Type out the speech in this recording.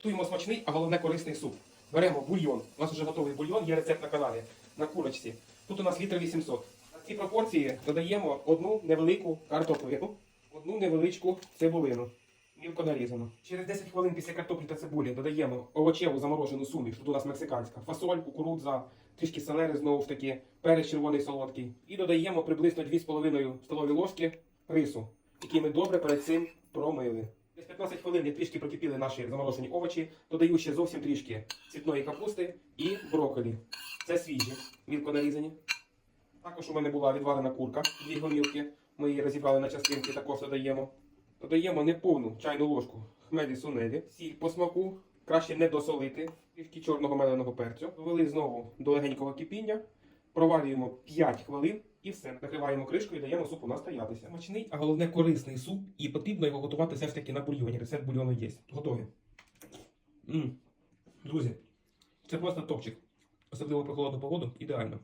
Готуємо смачний, а головне корисний суп. Беремо бульйон. У нас вже готовий бульйон, є рецепт на каналі на курочці. Тут у нас літр 800. На ці пропорції додаємо одну невелику картоплину, одну невеличку цибулину. Мілко нарізано. Через 10 хвилин після картоплі та цибулі додаємо овочеву заморожену суміш. Тут у нас мексиканська. Фасоль, кукурудза, трішки селери знову ж таки, перець червоний солодкий. І додаємо приблизно 2,5 столові ложки рису, який ми добре перед цим промили. Десь 15 хвилин як трішки прокипіли наші заморожені овочі. Додаю ще зовсім трішки цвітної капусти і брокколі. Це свіжі, мілко нарізані. Також у мене була відварена курка, дві гомілки. Ми її розібрали на частинки, також додаємо. Додаємо неповну чайну ложку хмелі сунелі, сіль по смаку, краще не досолити, трішки чорного меленого перцю. Довели знову до легенького кипіння, проварюємо 5 хвилин і все. Накриваємо кришкою і даємо супу настоятися. Смачний, а головне корисний суп, і потрібно його готувати все ж таки на бульйоні. Рецепт бульйону є. Готові. м Друзі, це просто топчик. Особливо про холодну погоду ідеально.